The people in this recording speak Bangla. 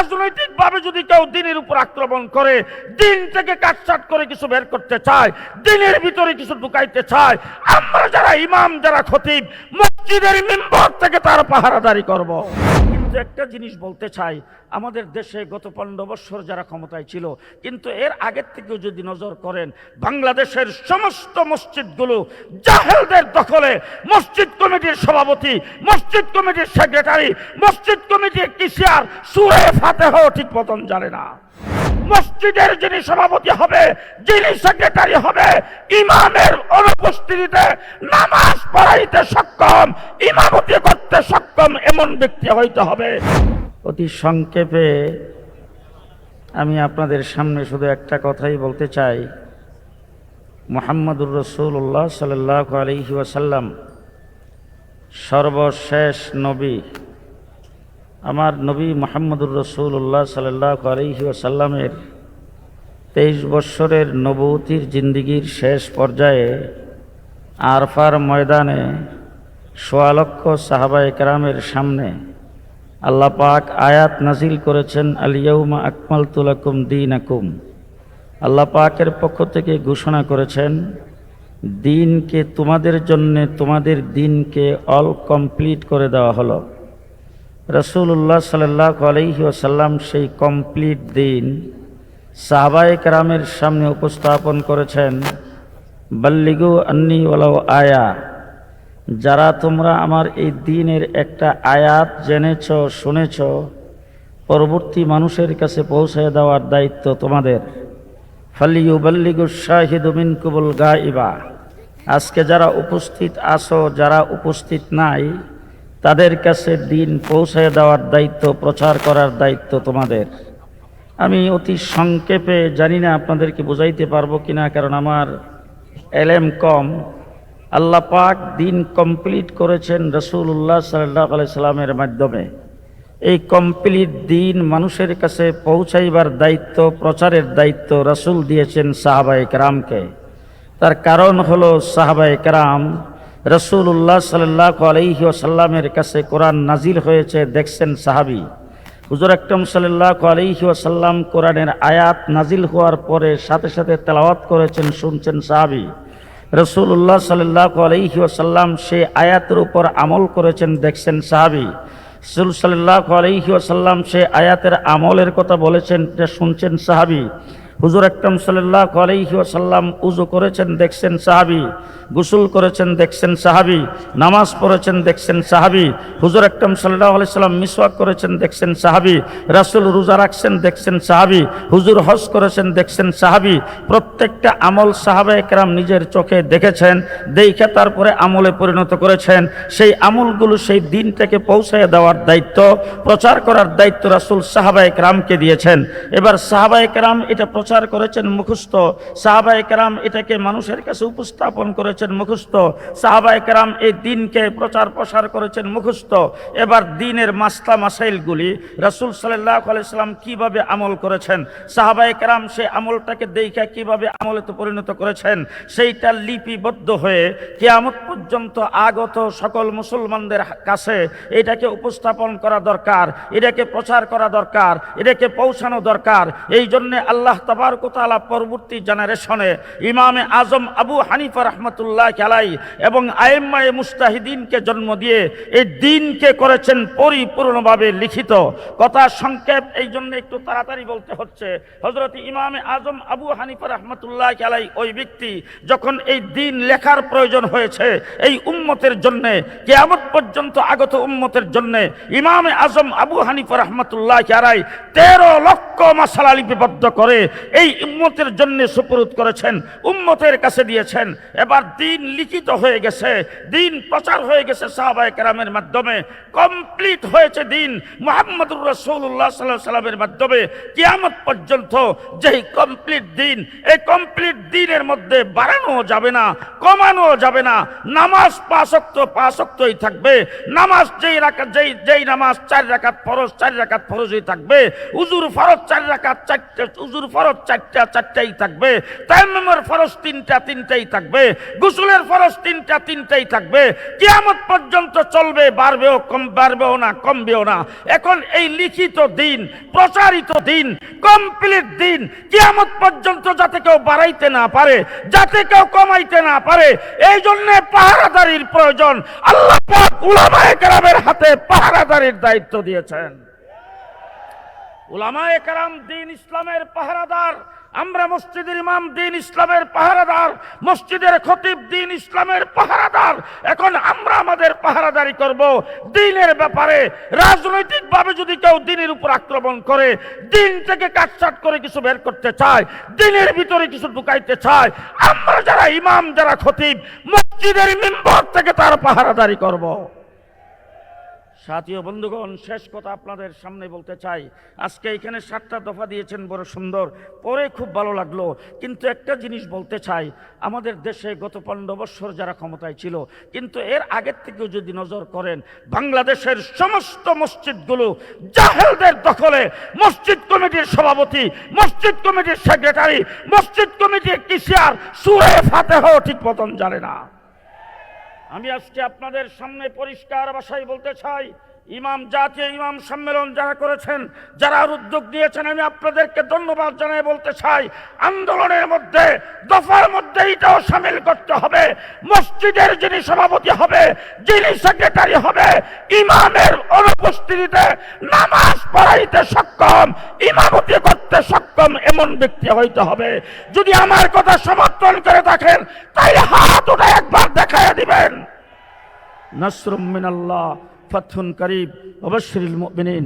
রাজনৈতিকভাবে যদি কেউ দিনের উপর আক্রমণ করে, দিন থেকে কাটছাট করে কিছু বের করতে চায়, দিনের ভিতরে কিছু ঢুকাইতে চায়, আমরা যারা ইমাম, যারা খতিব, মসজিদের মেম্বর থেকে তার পাহারাদারি করব। কিন্তু একটা জিনিস বলতে চাই, আমাদের দেশে গত পনেরো বছর যারা ক্ষমতায় ছিল, কিন্তু এর আগের থেকেও যদি নজর করেন, বাংলাদেশের সমস্ত মসজিদগুলো জাহেলদের দখলে, মসজিদ কমিটির সভাপতি, মসজিদ কমিটির সেক্রেটারি, মসজিদ কমিটির কিসিয়ার সুরে ফাতেহ ঠিক মতন জানে না। মসজিদের যিনি সভাপতি হবে, যিনি সেক্রেটারি হবে, ইমামের অনুপস্থিতিতে নামাজ পড়াইতে সক্ষম, ইমামতি করতে সক্ষম এমন ব্যক্তি হইতে হবে। অতি সংক্ষেপে আমি আপনাদের সামনে শুধু একটা কথাই বলতে চাই। মোহাম্মদুর রসুল্লাহ সাল্লাহ আলহি ওয়াসাল্লাম, সর্বশেষ নবী, আমার নবী মোহাম্মদুর রসুল্লাহ সাল্লাহ আলহি ওয়াসাল্লামের তেইশ বৎসরের নবতির জিন্দিগির শেষ পর্যায়ে আরফার ময়দানে সোয়া লক্ষ সাহাবা একরামের সামনে আল্লাহ পাক আয়াত নাজিল করেছেন আলিয়াউমা আকমাল তুলাকুম দিন আকুম আল্লাহ পাকের পক্ষ থেকে ঘোষণা করেছেন, দিনকে তোমাদের জন্যে তোমাদের দিনকে অল কমপ্লিট করে দেওয়া হলো। রসুল্লাহ সাল্লাহ আলহি ওসাল্লাম সেই কমপ্লিট দিন সাহাবায়ে কেরামের সামনে উপস্থাপন করেছেন, বল্লিগু আন্নি ওলাও আয়া। যারা তোমরা আমার এই দিনের একটা আয়াত জেনেছ, শুনেছ, পরবর্তী মানুষের কাছে পৌঁছে দেওয়ার দায়িত্ব তোমাদের। ফালিউ বাল্লিগু শাহিদুমিন কুবুল গাইবা আজকে যারা উপস্থিত আসো যারা উপস্থিত নাই, তাদের কাছে দিন পৌঁছে দেওয়ার দায়িত্ব, প্রচার করার দায়িত্ব তোমাদের। আমি অতি সংক্ষেপে জানি না আপনাদেরকে বোঝাইতে পারব কিনা, কারণ আমার এলএম কম। আল্লাহ পাক দিন কমপ্লিট করেছেন রসুল্লাহ সাল্লাহ সাল্লামের মাধ্যমে। এই কমপ্লিট দিন মানুষের কাছে পৌঁছাইবার দায়িত্ব, প্রচারের দায়িত্ব রসুল দিয়েছেন সাহাবাই কেরামকে। তার কারণ হলো সাহাবাই কেরাম রসুল্লাহ সাল্লাহ আলহি সাল্লামের কাছে কোরআন নাজিল হয়েছে, দেখছেন সাহাবি। হুজুর আকরম সাল্লাহ আলহি সাল্লাম কোরআনের আয়াত নাজিল হওয়ার পরে সাথে সাথে তেলাওয়াত করেছেন, শুনছেন সাহাবি। রসুল্লাহ সাল্লাহ আলহি সাল্লাম সে আয়াতের উপর আমল করেছেন, দেখছেন সাহাবি। রসুল সাল্লাহ আলহি সাল্লাম সে আয়াতের আমলের কথা বলেছেন শুনছেন সাহাবি। হুজুর আকরম সাল্লাহ আলহি সাল্লাম উজু করেছেন, দেখছেন সাহাবি, গোসল করেছেন, দেখছেন সাহাবি, নামাজ পড়েছেন, দেখছেন সাহাবি, হুজুর আকরম সাল্লাহ আলি সাল্লাম মিসওয়াক করেছেন, দেখছেন সাহাবি, রাসুল রোজা রাখছেন, দেখছেন সাহাবি, হুজুর হজ করেছেন, দেখছেন সাহাবি, প্রত্যেকটা আমল সাহাবা একরাম নিজের চোখে দেখেছেন, দেখে তারপরে আমলে পরিণত করেছেন। সেই আমলগুলো সেই দিনটাকে পৌঁছায় দেওয়ার দায়িত্ব, প্রচার করার দায়িত্ব রাসুল সাহাবা একরামকে দিয়েছেন। এবার সাহাবা একরাম এটা প্রচার করেছেন মুখস্থ। সাহাবা একরাম এটাকে মানুষের কাছে উপস্থাপন করেছেন মুখস্থ। সাহাবা একরাম এই দিনকে প্রচার প্রসার করেছেন মুখস্থ। এবার দিনের মাস্তা মাসাইলগুলি রাসুল সাল্লাহ আলাইসাল্লাম কীভাবে আমল করেছেন? সাহাবা একরাম সে আমলটাকে দেখা কীভাবে আমলেতে পরিণত করেছেন? সেইটা লিপিবদ্ধ হয়ে কেয়ামত পর্যন্ত আগত সকল মুসলমানদের কাছে এটাকে উপস্থাপন করা দরকার, এটাকে প্রচার করা দরকার, এটাকে পৌঁছানো দরকার। এই জন্যে আল্লাহ তাবারকতালা পরবর্তী জেনারেশনে ইমামে আজম আবু হানিফা রহমতুল্লাহ খেলাই এবং আইম্মায়ে মুস্তাহিদিনকে জন্ম দিয়ে এই দিনকে করেছেন পরিপূর্ণভাবে লিখিত। কথা সংক্ষেপ এই জন্য একটু তাড়াতাড়ি বলতে হচ্ছে হজরত ইমামে আজম আবু হানিফা রহমতুল্লাহ খেলাই ওই ব্যক্তি যখন এই দিন লেখার প্রয়োজন হয়েছে, এই উম্মতের জন্যে, কেয়ামত পর্যন্ত আগত উম্মতের জন্যে ইমামে আজম আবু হানিফা রহমতুল্লাহ খেলাই তেরো লক্ষ মশালা লিপিবদ্ধ করে এই উম্মতের জন্য সুপুরুত করেছেন, উম্মতের কাছে দিয়েছেন। এবার দিন লিখিত হয়ে গেছে, দিন প্রচার হয়ে গেছে সাহাবায় কেরামের মাধ্যমে। কমপ্লিট হয়েছে দিন মোহাম্মদুর রসৌল্লাহ সাল্লাহ সাল্লামের মাধ্যমে। কিয়ামত পর্যন্ত যেই কমপ্লিট দিন, এই কমপ্লিট দিনের মধ্যে বাড়ানো যাবে না, কমানো যাবে না। নামাজ পাঁচক্ত পাঁচক্তই থাকবে। নামাজ যেই রাখা যেই যেই নামাজ চার রাকাত ফরজ, চার রাকাত ফরজই থাকবে। উজুর ফরজ চার রাকাত, চারটে উজুর ফরজ চারটা, চারটাই থাকবে। তাইমের ফরজ তিনটা, তিনটাই থাকবে। গোসলের ফরজ তিনটা, তিনটাই থাকবে। কিয়ামত পর্যন্ত চলবে, বাড়বেও কম, বাড়বেও না, কমবেও না। এখন এই লিখিত দিন, প্রচারিত দিন, কমপ্লিট দিন, কিয়ামত পর্যন্ত যাতে কেউ বাড়াইতে না পারে, যাতে কেউ কমাইতে না পারে এই জন্যে পাহারাদারির প্রয়োজন। আল্লাহ উলামায়ে কেরামের হাতে পাহারাদারির দায়িত্ব দিয়েছেন। উলামায়ে কেরাম দিন ইসলামের পাহারাদার, আমরা মসজিদের ইমাম দিন ইসলামের পাহারাদার, মসজিদের খতিব দিন ইসলামের পাহারাদার। এখন আমরা আমাদের পাহারাদারি করব দিনের ব্যাপারে। রাজনৈতিকভাবে যদি কেউ দিনের উপর আক্রমণ করে, দিন থেকে কাটছাট করে কিছু বের করতে চায়, দিনের ভিতরে কিছু ঢুকাইতে চায়, আমরা যারা ইমাম, যারা খতিব, মসজিদের মেম্বার থেকে তার পাহারাদারি করব। সাথীয় বন্ধুগণ, শেষ কথা আপনাদের সামনে বলতে চাই। আজকে এখানে সাতটা দফা দিয়েছেন, বড় সুন্দর। পরে খুব ভালো লাগল। কিন্তু একটা জিনিস বলতে চাই, আমাদের দেশে গত পনেরো বৎসর যারা ক্ষমতায় ছিল, কিন্তু এর আগের থেকেও যদি নজর করেন, বাংলাদেশের সমস্ত মসজিদগুলো জাহেলদের দখলে। মসজিদ কমিটির সভাপতি, মসজিদ কমিটির সেক্রেটারি, মসজিদ কমিটির কিসিয়ার সুরে ফাতেহ ঠিক মতন জানে না। আমি আজকে আপনাদের সামনে পরিষ্কার ভাষায় বলতে চাই ইমাম জাতীয় ইমাম সম্মেলন যারা করেছেন, যারা উদ্যোগ নিয়েছেন, আমি আপনাদেরকে ধন্যবাদ জানাই, বলতে চাই, আন্দোলনের মধ্যে, দফার মধ্যে এটাও সামিল করতে হবে। মসজিদের যিনি সভাপতি হবে, যিনি সেক্রেটারি হবে, ইমামের অনুপস্থিতিতে নামাজ পড়াইতে সক্ষম, ইমামতি করতে সক্ষম এমন ব্যক্তি হইতে হবে। যদি আমার কথা সমর্থন করে থাকেন তাই হাত উঠে একবার দেখাইয়া দিবেন। নাসরুম মিনাল্লাহ। ফাতহুন করিব অবশ্যরিল মুমিনিন।